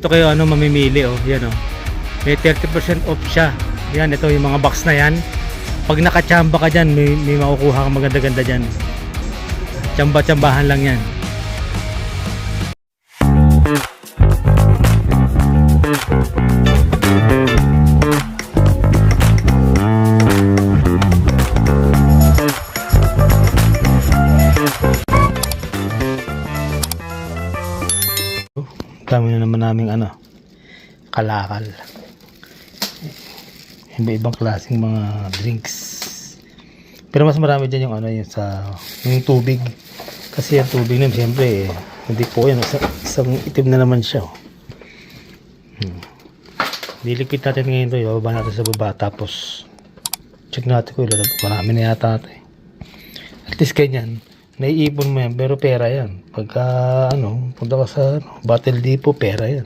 Ito kayo ano mamimili oh, yan oh. May 30% off siya. Yan, ito yung mga box na yan. Pag nakachamba ka dyan, may, may makukuha kang maganda-ganda dyan. Tsamba-tsambahan lang yan. Dami na naman naming ano, kalakal. Iba-ibang klaseng mga drinks. Pero mas marami dyan yung ano, yung sa, yung tubig. Kasi yung tubig na, siyempre, eh, hindi po yan. Isang, isang itim na naman siya. Oh. Hmm. Dilipit natin ngayon to, ibababa natin sa baba. Tapos, check natin kung ilan. Marami na yata ito eh. At least ganyan, naiipon mo yan, pero pera yan. Pagka, ano, punta ka sa ano, Battle Depot, pera yan.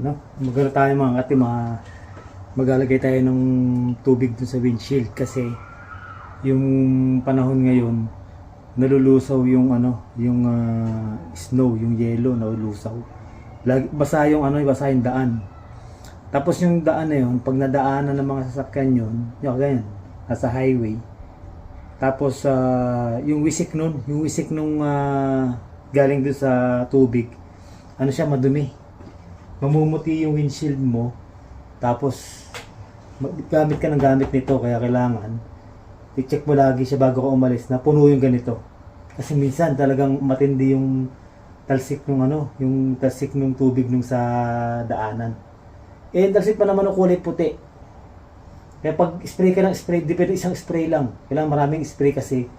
Ano, magano tayo mga kati, mga, maglalagay tayo ng tubig dun sa windshield kasi yung panahon ngayon, nalulusaw yung ano, yung ah, snow, yung yellow, nalulusaw. Lagi, basa yung ano, basa yung daan. Tapos yung daan na yun, pag nadaanan ng mga sasakyan yun, yung ganyan, nasa highway. Tapos ah, yung wisik nun, yung wisik nung ah, galing dun sa tubig, ano siya, madumi. Mamumuti yung windshield mo, tapos gamit ka ng gamit nito, kaya kailangan i-check mo lagi siya bago ka umalis na puno yung ganito. Kasi minsan talagang matindi yung talsik nung ano, yung talsik nung tubig nung sa daanan. Eh, talsik pa naman ng kulay puti. Kaya pag spray ka ng spray, depende isang spray lang. Kailangan maraming spray kasi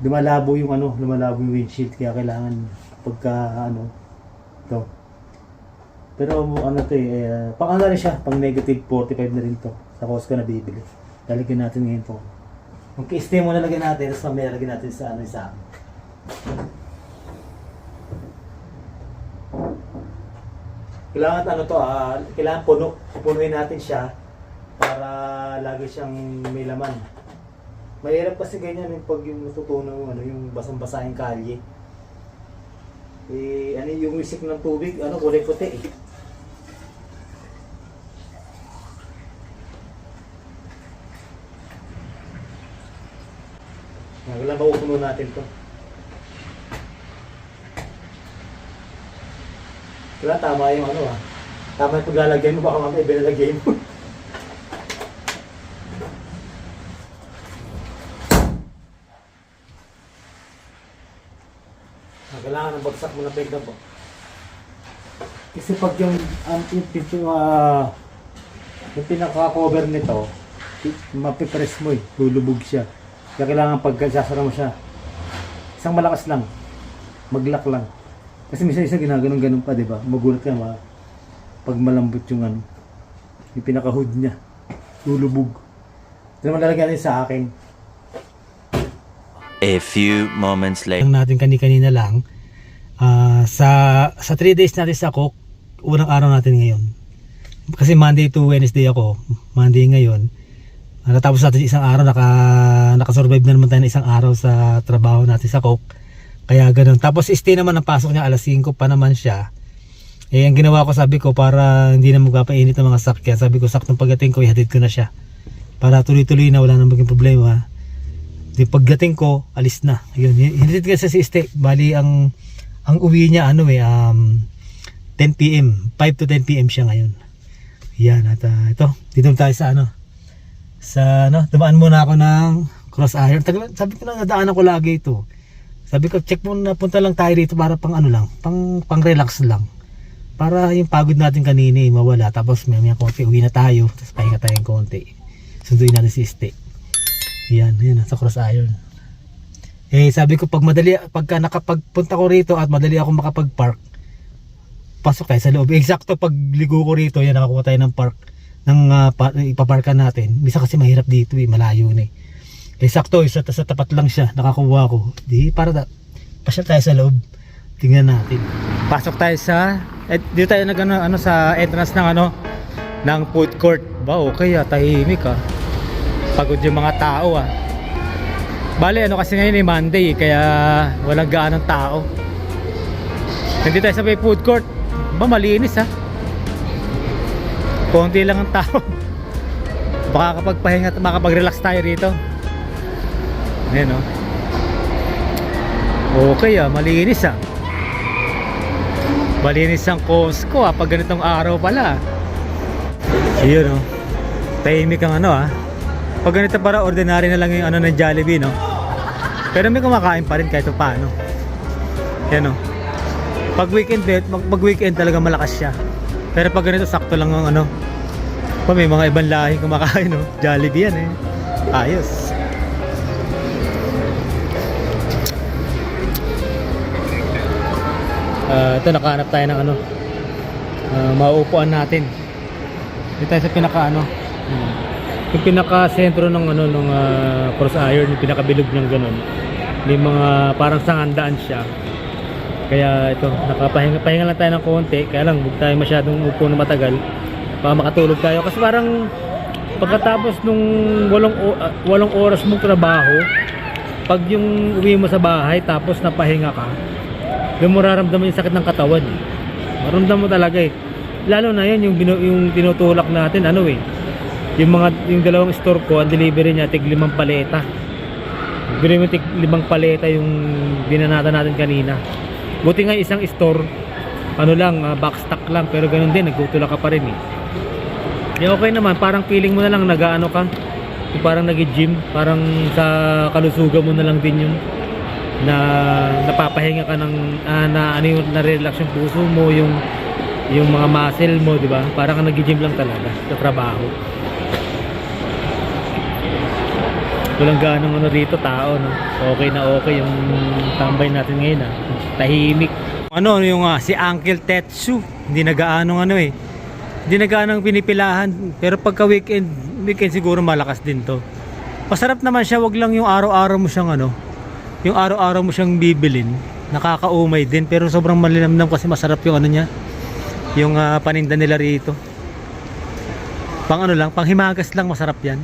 lumalabo yung ano, lumalabo yung windshield. Kaya kailangan pagka ano, to. Pero ano to eh, eh, pang ano rin siya, pang negative 45 na rin to. Sa Costco na bibili. Lalagyan natin ngayon to. Kung stay mo na lagyan natin, tapos mamaya lagyan natin sa ano sa Kailangan ano to, ah, kailangan puno. Punuin natin siya para lagi siyang may laman. Mahirap kasi ganyan yung pag yung natutunan mo, ano, yung basang-basa kalye. Eh, ano yung wisik ng tubig, ano, kulay puti eh. Kailangan mapupuno natin to. Wala, tama yung ano ah. Tama yung paglalagay mo, baka mamaya binalagay mo. Ah, Kailangan ng bagsak mo na pegda po. Kasi pag yung, um, yung, yung, ah, yung pinaka-cover nito, mapipress mo eh, lulubog siya. Kaya kailangan pag sasara mo siya, isang malakas lang, maglock lang. Kasi minsan isa ginaganon ganun pa, di ba? Magulat ka ma pag malambot yung ano, yung pinaka-hood niya, lulubog. Ito naman lalagyan sa akin. A few moments later. Lang natin kani-kanina lang, ah, sa sa 3 days natin sa Cook, unang araw natin ngayon. Kasi Monday to Wednesday ako, Monday ngayon. Ah, natapos natin isang araw, naka, nakasurvive na naman tayo ng isang araw sa trabaho natin sa Cook. Kaya ganun. Tapos stay naman ang pasok niya alas 5 pa naman siya. Eh, ang ginawa ko sabi ko para hindi na magpapainit ng mga sakyan. Sabi ko saktong pagdating ko, ihatid ko na siya. Para tuloy-tuloy na wala nang maging problema. Di pagdating ko, alis na. Yun, hinatid ko sa si stay. Bali, ang ang uwi niya ano eh, um, 10 p.m. 5 to 10 p.m. siya ngayon. Yan, at ah, ito, dito tayo sa ano, sa ano, dumaan muna ako ng cross iron. Sabi ko na nadaanan ko lagi ito. Sabi ko, check muna, punta lang tayo dito para pang ano lang, pang, pang relax lang. Para yung pagod natin kanina eh, mawala. Tapos may mga konti, uwi na tayo. Tapos pahinga tayong konti. Sunduin natin si Ste. Yan, yan, sa cross iron. Eh, sabi ko, pag madali, pagka nakapagpunta ko rito at madali ako makapag-park, pasok tayo sa loob. Eksakto pag ligo ko rito, yan, nakakuha tayo ng park, ng uh, pa, ipaparkan natin. Misa kasi mahirap dito eh, malayo na eh. Eh sakto, isa sa tapat lang siya, nakakuha ko. Di para da, pasyal tayo sa loob. Tingnan natin. Pasok tayo sa eh, dito tayo nag ano, ano sa entrance ng ano ng food court. Ba okay ah, tahimik ah. Pagod yung mga tao ah. Bale, ano kasi ngayon eh, Monday, eh, kaya walang gaanong tao. Nandito tayo sa may food court. Ba, malinis ha. Konti lang ang tao. Baka kapag pahinga, makapag-relax tayo rito. Ayan o. Okay ah, malinis ah. Malinis ang Costco ah, pag ganitong araw pala. Yun oh. Tahimik ang ano ah. Pag ganito para ordinary na lang yung ano ng Jollibee no. Pero may kumakain pa rin kahit paano. Yan oh. Pag weekend bet, mag, pag weekend talaga malakas siya. Pero pag ganito sakto lang ang ano. Pa may mga ibang lahing kumakain no. Jollibee yan eh. Ayos. Ah, ito nakahanap tayo ng ano. ah, mauupuan natin. Dito tayo sa pinaka ano. hmm, Yung pinaka sentro ng ano ng ah, cross iron, yung pinakabilog ng ganun. May mga parang sangandaan siya. Kaya ito, nakapahinga pahinga lang tayo ng konti. Kaya lang, huwag tayo masyadong upo na matagal. Baka makatulog tayo. Kasi parang pagkatapos nung walong, ah, walong oras mong trabaho, pag yung uwi mo sa bahay tapos napahinga ka, doon mo raramdaman yung sakit ng katawan. eh. Maramdam mo talaga eh. Lalo na yun, yung, binu- yung tinutulak natin, ano eh. Yung mga, yung dalawang store ko, ang delivery niya, tig limang paleta. Bili mo tig limang paleta yung binanata natin kanina. Buti nga isang store, ano lang, ah, box stock lang, pero ganun din, nagtutulak ka pa rin eh. Di okay naman, parang feeling mo na lang nag-ano ka, parang nag-gym, parang sa kalusugan mo na lang din yun na napapahinga ka ng ah, na ano yung na-relax yung puso mo yung yung mga muscle mo di ba? Parang ka nag-gym lang talaga sa trabaho. Walang ganong ano rito tao no? Okay na okay yung tambay natin ngayon ah. Tahimik. Ano yung ah, si Uncle Tetsu? Hindi nagaanong ano eh. Hindi nagaanong pinipilahan. Pero pagka weekend weekend siguro malakas din to. Masarap naman siya wag lang yung araw-araw mo siyang ano yung araw-araw mo siyang bibilin nakakaumay din pero sobrang malinamnam kasi masarap yung ano niya yung ah, paninda nila rito. Pang ano lang pang himagas lang masarap yan.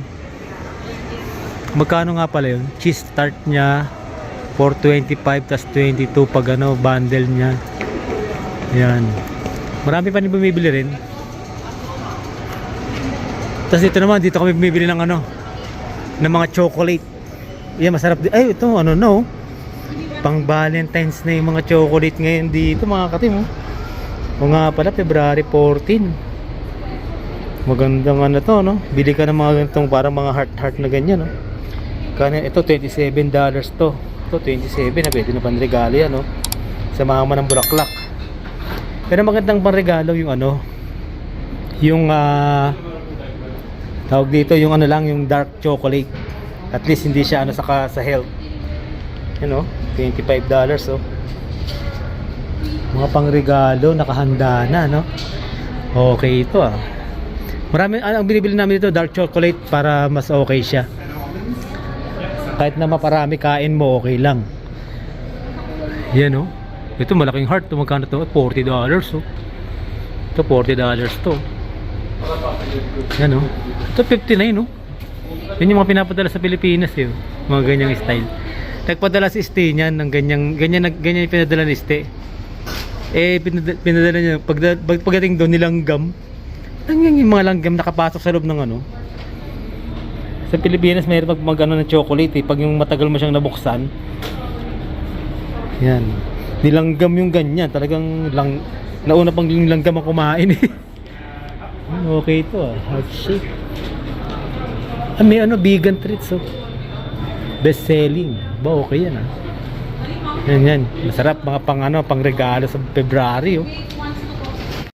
Magkano nga pala yun? Cheese tart niya 425 tas 22 pag ano bundle niya. Yan. Marami pa rin bumibili rin. Tas dito naman dito kami bumibili ng ano ng mga chocolate yan masarap din ay ito ano no? Pang valentines na yung mga chocolate ngayon dito mga katim oh. o nga pala February 14 magandang ano to no? Bili ka ng mga ganitong parang mga heart heart na ganyan no? Kanya ito 27 dollars to. Ito 27 na pwede na panregalo yan no? Sa mama ng bulaklak. Pero magandang panregalo yung ano yung ah tawag dito yung ano lang yung dark chocolate at least hindi siya ano sa, ka- sa health. Yun oh 25 dollars oh. Mga pangregalo nakahanda na no? Okay ito ah. Marami ang binibili namin dito dark chocolate para mas okay siya. Kahit na maparami kain mo okay lang. Yan oh. Ito malaking heart. To magkano to? 40 dollars oh. Ito 40 dollars to. Yan oh. Ito 59 oh yun yung mga pinapadala sa Pilipinas eh oh. mga ganyang style. Nagpadala si Ste niyan ng ganyang ganyan nag- ganyan yung pinadala ni Ste eh pinadala, pinadala niya pag, pag pagdating doon nilanggam. Ang yung mga langgam nakapasok sa loob ng ano? Sa Pilipinas mayroon pag mag ano ng chocolate eh. Pag yung matagal mo siyang nabuksan. Yan. Nilanggam yung ganyan. Talagang lang nauna pang langgam ang kumain eh. Okay ito ah. Heart shape ah, may ano vegan treats oh. Best selling ba okay yan ah. Yan yan. Masarap mga pang ano pang regalo sa February oh.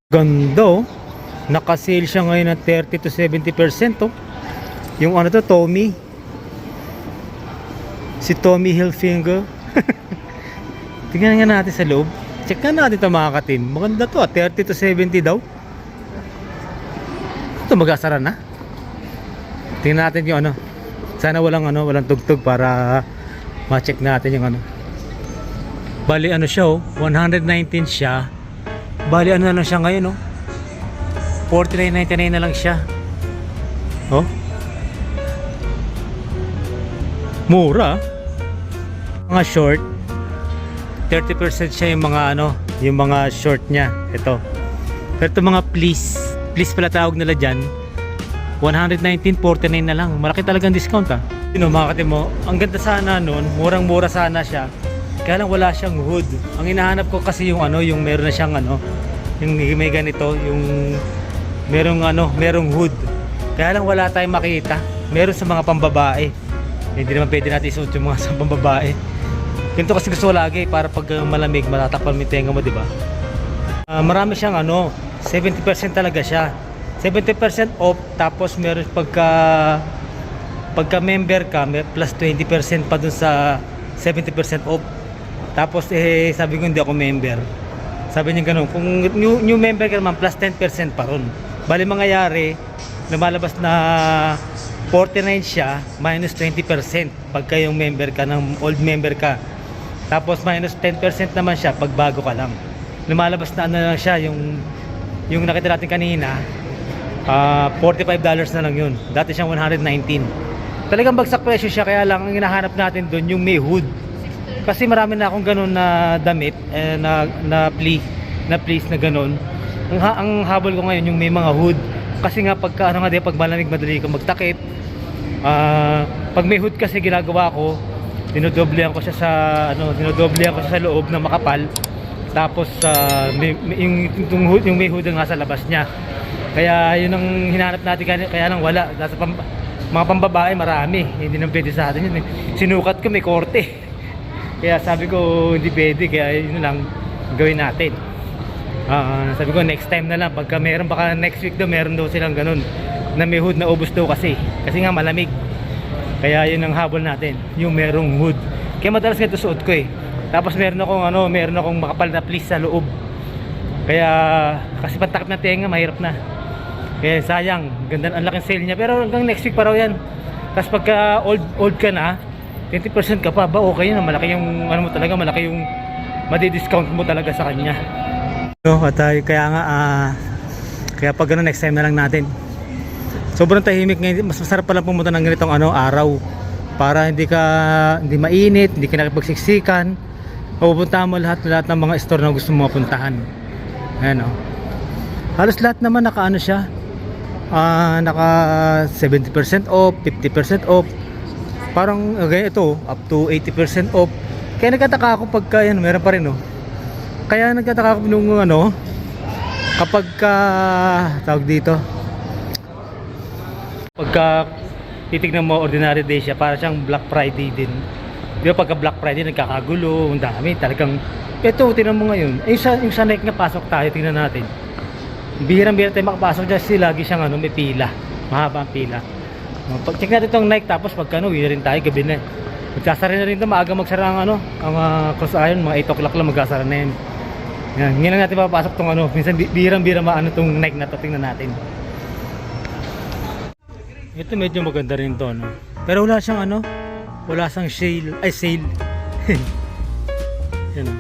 Ganda oh. Naka-sale siya ngayon ng 30 to 70% oh. Yung ano to Tommy. Si Tommy Hilfiger tingnan nga natin sa loob. Check nga natin ito mga katim maganda to ah. 30 to 70 daw. Ito mag-asara na tingnan natin yung ano. Sana walang ano walang tugtog para ma-check natin yung ano. Bali ano siya oh. 119 siya. Bali ano na lang siya ngayon oh. 49.99 na lang siya. Oh. Mura. Mga short, 30% siya yung mga ano, yung mga short niya. Ito. Pero ito mga please, please pala tawag nila dyan. 119.49 na lang. Malaki talagang discount ah. You know, mga kate mo, ang ganda sana nun, murang-mura sana siya. Kaya lang wala siyang hood. Ang hinahanap ko kasi yung ano, yung meron na siyang ano, yung may ganito, yung merong ano, merong hood. Kaya lang wala tayong makita. Meron sa mga pambabae. Hindi naman pwede natin isuot yung mga sa pambabae. Ganito kasi gusto ko lagi para pag uh, malamig, matatakpan mo yung tenga mo, di ba? Ah, marami siyang ano, 70% talaga siya. 70% off tapos meron pagka pagka member ka may plus 20% pa dun sa 70% off. Tapos eh sabi ko hindi ako member. Sabi niya ganun, kung new, new member ka naman plus 10% pa ron. Bali mangyayari, lumalabas na 49 siya minus 20% pagka yung member ka ng old member ka. Tapos minus 10% naman siya pag bago ka lang. Lumalabas na ano lang siya yung yung nakita natin kanina ah 45 dollars na lang yun. Dati siyang 119. Talagang bagsak presyo siya kaya lang ang hinahanap natin doon yung may hood. Kasi marami na akong ganun na damit eh, na na please na please na ganun. Ang, ha- ang habol ko ngayon yung may mga hood. Kasi nga pagka ano nga di pag malamig madali ka magtakip. Ah, pag may hood kasi ginagawa ko, dinodoblehan ko siya sa ano, dinodoblehan ko siya sa loob na makapal. Tapos ah, may, may- yung, yung, yung may hood nga sa labas niya. Kaya yun ang hinahanap natin kaya, kaya wala. Nasa pam, mga pambabae marami. Hindi nang pwede sa atin yun. eh. Sinukat ko may korte. Kaya sabi ko hindi pwede kaya yun lang gawin natin. Ah, sabi ko next time na lang pagka meron baka next week daw meron daw silang ganun na may hood na ubos daw kasi kasi nga malamig. Kaya yun ang habol natin, yung merong hood. Kaya madalas nga suot ko eh. Tapos meron akong ano, meron akong makapal na fleece sa loob. Kaya kasi pantakip na tenga mahirap na. Kaya sayang, ganda ang laking sale niya pero hanggang next week pa raw yan. Tapos pagka old old ka na, 20% ka pa ba okay na malaki yung ano mo talaga malaki yung madi-discount mo talaga sa kanya. So, at ah, kaya nga ah, kaya pag ano next time na lang natin. Sobrang tahimik ngayon, mas masarap pala pumunta ng ganitong ano araw para hindi ka hindi mainit, hindi ka nakipagsiksikan. Pupuntahan mo lahat lahat ng mga store na gusto mo mapuntahan. Ayan oh. Halos lahat naman naka ano siya. Ah, naka 70% off, 50% off. Parang okay, ito up to 80% off. Kaya nagtataka ako pagka yan, meron pa rin oh. Kaya nagtataka ako nung ano kapag ka tawag dito pagka titignan mo ordinary day siya para siyang Black Friday din di ba pagka Black Friday nagkakagulo ang dami talagang eto tingnan mo ngayon eh, yung sa, yung sa Nike nga pasok tayo tingnan natin bihirang bihira tayo makapasok dyan. Kasi lagi siyang ano may pila. Mahaba ang pila. Pag check natin itong Nike tapos pagka ano uwi na rin tayo gabi na magsasara na rin ito. Maaga magsara ang ano ang uh, cross iron. Mga 8 o'clock lang magsasara na yan yan, ngayon lang natin papasok tong ano. Minsan bi- bihirang-bihira maano tong Nike na to. Tingnan natin. Ito medyo maganda rin to, no? Pero wala siyang ano, wala siyang sale, ay sale. Yan oh.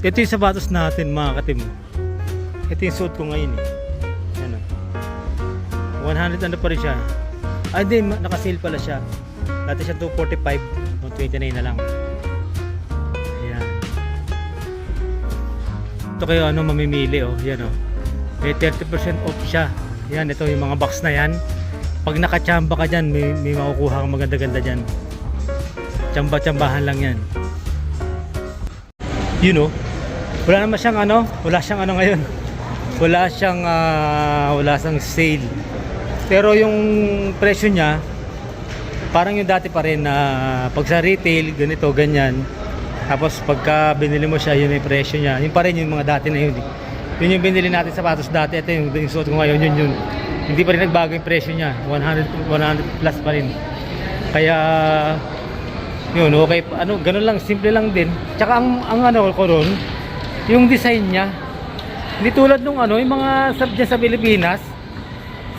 Ito yung sapatos natin mga katim. Ito yung suot ko ngayon eh. Yan oh. 100 ano pa rin siya. Ay di, ma- naka-sale pala siya. Dati siya 245, no, 29 na lang. Ayan. Ito kayo ano mamimili oh, yan oh. May 30% off siya. Yan, ito yung mga box na yan pag nakachamba ka dyan, may, may makukuha kang maganda-ganda dyan. Tsamba-tsambahan lang yan. You know, wala naman siyang ano, wala siyang ano ngayon. Wala siyang, ah, wala siyang sale. Pero yung presyo niya, parang yung dati pa rin na pag sa retail, ganito, ganyan. Tapos pagka binili mo siya, yun yung presyo niya. Yun pa rin yung mga dati na yun. eh. Yun yung binili natin sapatos dati. Ito yung, yung suot ko ngayon, yun yun. Hindi pa rin nagbago yung presyo niya. 100, 100 plus pa rin. Kaya, yun, okay. Ano, ganun lang, simple lang din. Tsaka ang, ang ano ko ron, yung design niya, hindi tulad nung ano, yung mga sa, dyan sa Pilipinas,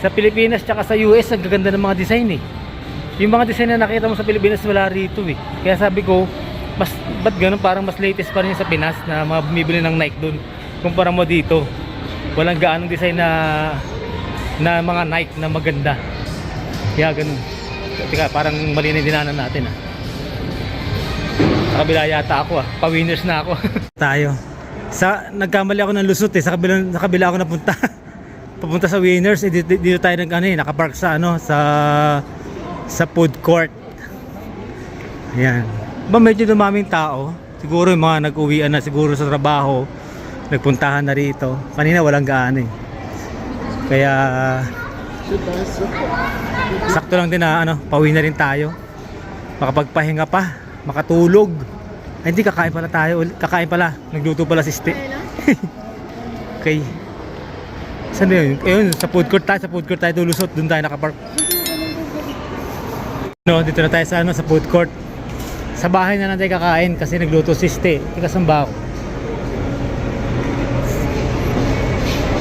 sa Pilipinas tsaka sa US, ang gaganda ng mga design eh. Yung mga design na nakita mo sa Pilipinas, wala rito eh. Kaya sabi ko, mas, ba't ganun, parang mas latest pa rin sa Pinas na mga bumibili ng Nike doon. Kumpara mo dito, walang gaanong design na na mga Nike na maganda. Kaya ganun. Teka, parang mali na dinanan natin ah. Kabila yata ako ah. Pa-winners na ako. Tayo. Sa nagkamali ako ng lusot eh. Sa kabila sa kabila ako napunta. Papunta sa winners eh, dito, dito tayo nag ano eh, nakapark sa ano sa sa food court. Ayan. Ba medyo dumaming tao. Siguro yung mga nag-uwian na siguro sa trabaho. Nagpuntahan na rito. Kanina walang gaan eh. Kaya sakto lang din na ano, pauwi na rin tayo. Makapagpahinga pa, makatulog. Ay, hindi kakain pala tayo. Kakain pala. Nagluto pala si Ste. okay. Saan yun? Ayun, sa food court tayo. Sa food court tayo tulusot. Doon tayo nakapark. No, dito na tayo sa ano, sa food court. Sa bahay na lang tayo kakain kasi nagluto si Ste. Tika saan ba ako?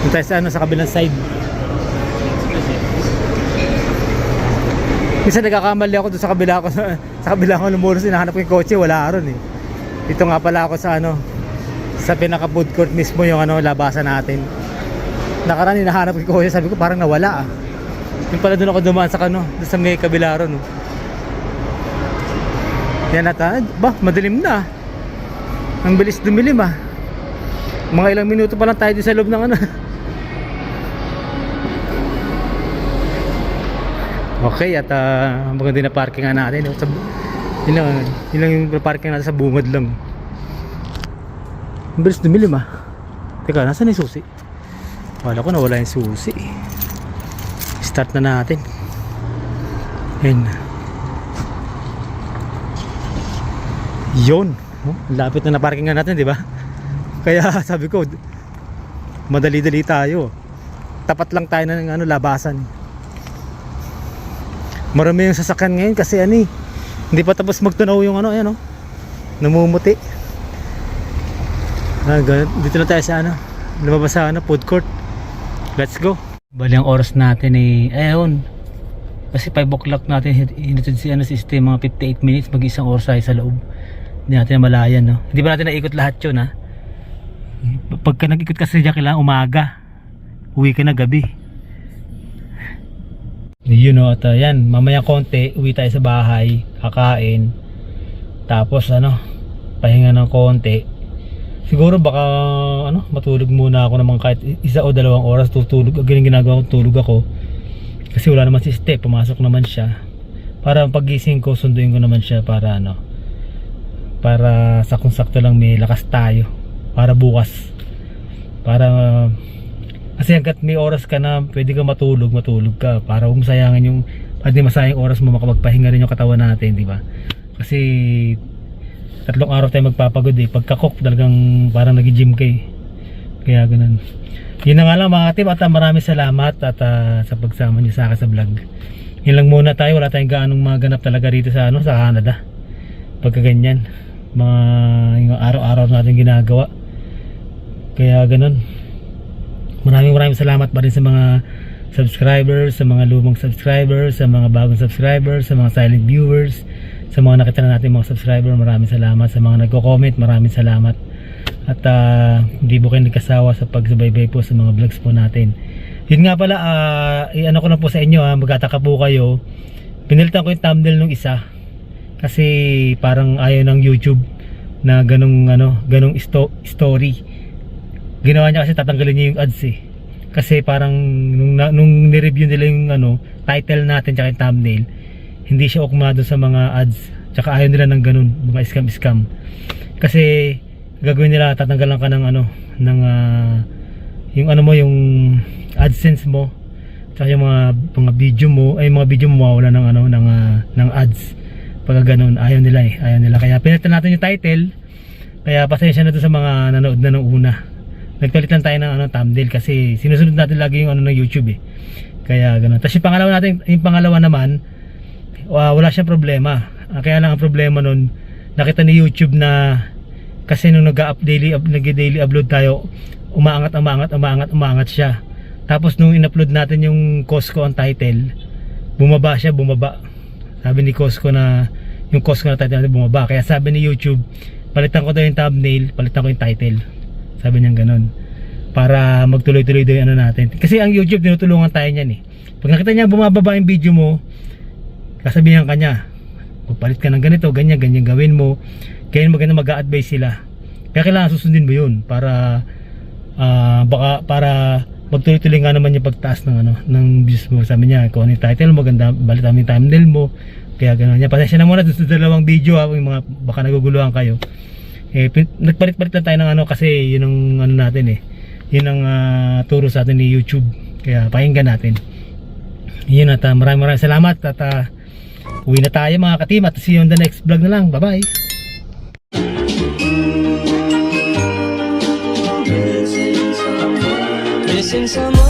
Doon tayo sa ano, sa kabilang side. Minsan nagkakamali ako doon sa kabila ako sa, kabila ako lumulos hinahanap ko yung kotse wala ron eh. Dito nga pala ako sa ano sa pinaka food court mismo yung ano labasan natin. Nakaraan hinahanap ko kotse sabi ko parang nawala ah. Yung pala doon ako dumaan sa ano doon sa may kabila ron. Oh. Yan ata, ba madilim na. Ang bilis dumilim ah. Mga ilang minuto pa lang tayo sa loob ng ano. Okay, at uh, maganda na parking nga natin. Yun, lang, yun lang yung parking natin sa bungad lang. Ang bilis dumilim ah. Teka, nasan yung susi? Wala ko nawala yung susi. Start na natin. Ayun. Yun. Oh, lapit na na parking natin, di ba? Kaya sabi ko, madali-dali tayo. Tapat lang tayo ng ano, labasan. Marami yung sasakyan ngayon kasi ano eh, hindi pa tapos magtunaw yung ano, ayan oh. Namumuti. Ah, dito na tayo sa ano, lumabas sa ano, food court. Let's go. Bali ang oras natin eh, ayun. Kasi 5 o'clock natin hin- hinatid si ano si Steve, mga 58 minutes, mag isang oras tayo sa loob. Hindi natin malayan no. Hindi ba natin naikot lahat yun ha? Pagka nag-ikot kasi dyan kailangan umaga. Uwi ka na gabi. Yun o, at uh, mamaya konti, uwi tayo sa bahay, kakain, tapos ano, pahinga ng konti. Siguro baka, ano, matulog muna ako naman kahit isa o dalawang oras tutulog, ganyan ginagawa ko, tulog ako. Kasi wala naman si Step, pumasok naman siya. Para pagising ko, sunduin ko naman siya para ano, para sakong-sakto lang may lakas tayo. Para bukas. Para kasi hanggat may oras ka na pwede ka matulog, matulog ka para huwag masayangin yung para di masayang oras mo makapagpahinga rin yung katawan natin, di ba? Kasi tatlong araw tayo magpapagod eh. Pagka-cook talagang parang nag-gym ka eh. Kaya ganun. Yun na nga lang mga tip at ah, maraming salamat at ah, sa pagsama niyo sa akin sa vlog. Yun lang muna tayo, wala tayong gaanong maganap talaga rito sa ano sa Canada. Pagka ganyan, mga araw-araw natin ginagawa. Kaya ganun. Maraming maraming salamat pa rin sa mga subscribers, sa mga lumang subscribers, sa mga bagong subscribers, sa mga silent viewers, sa mga nakita na natin mga subscriber, maraming salamat. Sa mga nagko-comment, maraming salamat. At ah, hindi po kayo nagkasawa sa pagsubaybay po sa mga vlogs po natin. Yun nga pala, ah, i-ano ko na po sa inyo, ha, magkataka po kayo. Pinilitan ko yung thumbnail nung isa. Kasi parang ayaw ng YouTube na ganong ano, ganong sto- story ginawa niya kasi tatanggalin niya yung ads eh. Kasi parang nung, nung ni-review nila yung ano title natin tsaka yung thumbnail hindi siya ukma doon sa mga ads. Tsaka ayaw nila ng ganun mga scam scam kasi gagawin nila tatanggalan ka ng ano ng ah, yung ano mo yung AdSense mo tsaka yung mga mga video mo ay mga video mo mawawala ng ano ng ah, ng ads. Pag ganun ayaw nila eh. Ayaw nila. Kaya pinalitan natin yung title. Kaya pasensya na to sa mga nanood na nung una nagpalit lang tayo ng ano, thumbnail kasi sinusunod natin lagi yung ano ng YouTube eh. Kaya ganun. Tapos yung pangalawa natin, yung pangalawa naman, wa- wala siyang problema. Ah, kaya lang ang problema nun, nakita ni YouTube na kasi nung nag-up daily, up, nag-daily upload tayo, umaangat, umaangat, umaangat, umaangat siya. Tapos nung in-upload natin yung Costco ang title, bumaba siya, bumaba. Sabi ni Costco na yung Costco na title natin bumaba. Kaya sabi ni YouTube, palitan ko daw yung thumbnail, palitan ko yung title. Sabi niya ganun. Para magtuloy-tuloy yung ano natin. Kasi ang YouTube, tinutulungan tayo niyan eh. Pag nakita niya bumababa yung video mo, kasabihan ka niya, magpalit ka ng ganito, ganyan, ganyan gawin mo. Kaya maganda mag-a-advise sila. Kaya kailangan susundin mo yun para ah, baka para magtuloy-tuloy nga naman yung pagtaas ng ano ng views mo sabi niya kung ano yung title mo ganda balit namin yung thumbnail mo kaya gano'n niya pasensya na muna sa dalawang video ha yung mga baka naguguluhan kayo eh nagpalit-palit lang tayo ng ano kasi yun ang ano natin eh. Yun ang ah, turo sa atin ni YouTube. Kaya pakinggan natin. Yun at ah, maraming maraming salamat at ah, uwi na tayo mga katim at see you on the next vlog na lang. Bye bye Missing some